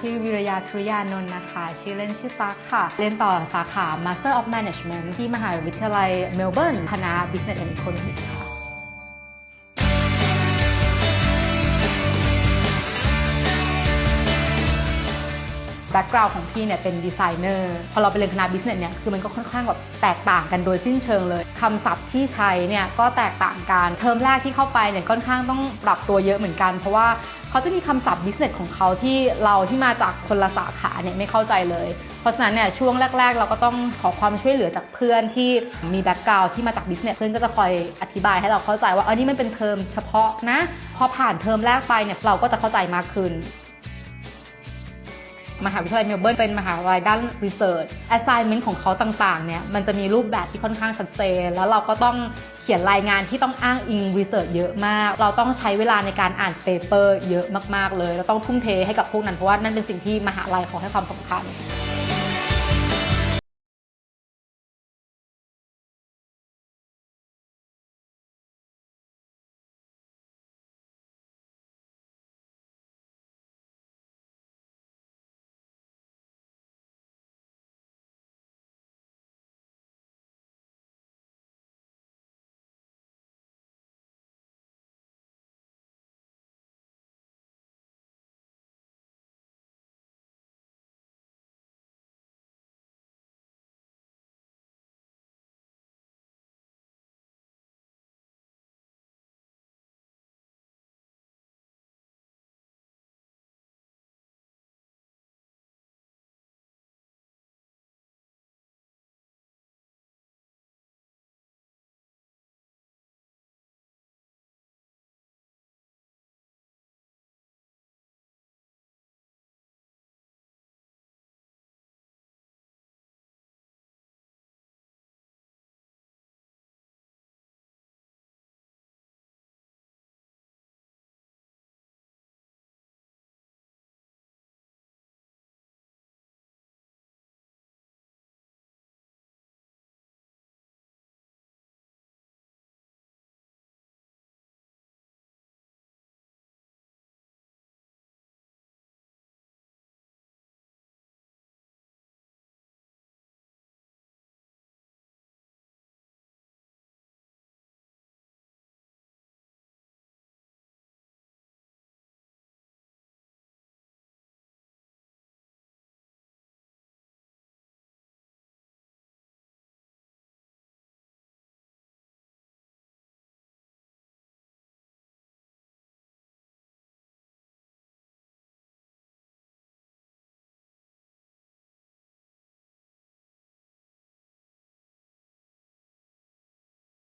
ชื่อวิรยาคริยานนท์นะคะ ชื่อเล่นชื่อซักค่ะ เรียนต่อสาขา Master of Management ที่มหาวิทยาลัยเมลเบิร์น คณะ Business and Economics แบ็กกราวน์ของพี่เนี่ยเป็นดีไซเนอร์พอเราไปเรียนคณะบิสเนสเนี่ยคือมันก็ค่อนข้างแบบแตกต่างกันโดยสิ้นเชิงเลยคำศัพท์ที่ใช้เนี่ยก็แตกต่างกันเทอมแรกที่เข้าไปเนี่ยค่อนข้างต้องปรับตัวเยอะเหมือนกัน เพราะว่าเขาจะมีคำศัพท์บิสเนสของเขาที่เราที่มาจากคนละสาขาเนี่ยไม่เข้าใจเลย เพราะฉะนั้นเนี่ยช่วงแรก ๆ เราก็ต้องขอความช่วยเหลือจากเพื่อนที่มีแบ็กกราวด์ที่มาจากบิสเนสเพื่อนก็จะคอยอธิบายให้เราเข้าใจว่าเออนี่มันเป็นเทอมเฉพาะนะ พอผ่านเทอมแรกไปเนี่ยเราก็จะเข้าใจมากขึ้น มหาวิทยาลัยเมลเบิร์นเป็นมหาวิทยาลัยด้านรีเสิร์ช assignment ของเขาต่างๆ เนี่ยมันจะมีรูปแบบที่ค่อนข้างชัดเจน แล้วเราก็ต้องเขียนรายงานที่ต้องอ้างอิงรีเสิร์ชเยอะมาก เราต้องใช้เวลาในการอ่านเปเปอร์เยอะมากๆเลย เราต้องทุ่มเทให้กับพวกนั้นเพราะว่านั่นเป็นสิ่งที่มหาลัยเขาให้ความสำคัญ